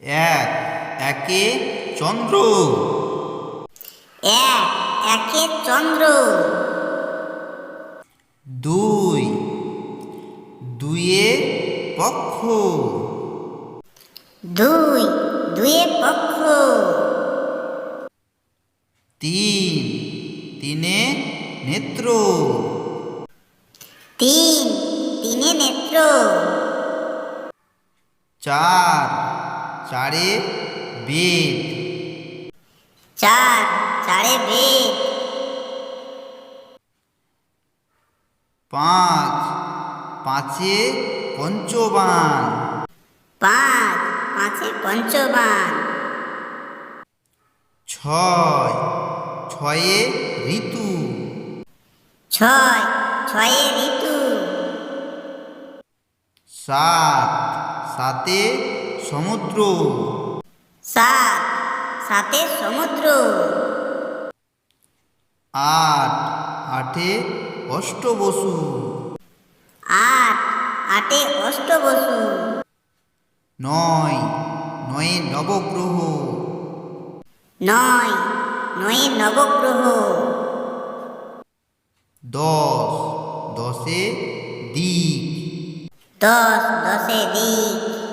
এক একে চন্দ্র। এক একে চন্দ্র। দুই দুইয়ে পক্ষ। দুই দুয়ে পক্ষ। তিন তিনে নেত্র। তিন তিনে নেত্র। চার চারে বেদ। চার চারে বেদ। পাঁচ পাঁচে পঞ্চবান। পাঁচ পাঁচে পঞ্চবান। ছয় ছয়ে ঋতু। ছয় ছয়ে ঋতু। সাত সাতে সমুদ্র। সাত। সাতে সমুদ্র। আট। আটে অষ্টবসু। আট। আটে অষ্টবসু। নয়। নয়ে নবগ্রহ। নয়। নয়ে নবগ্রহ। দশ। দশে দিক। দশ। দশে দিক।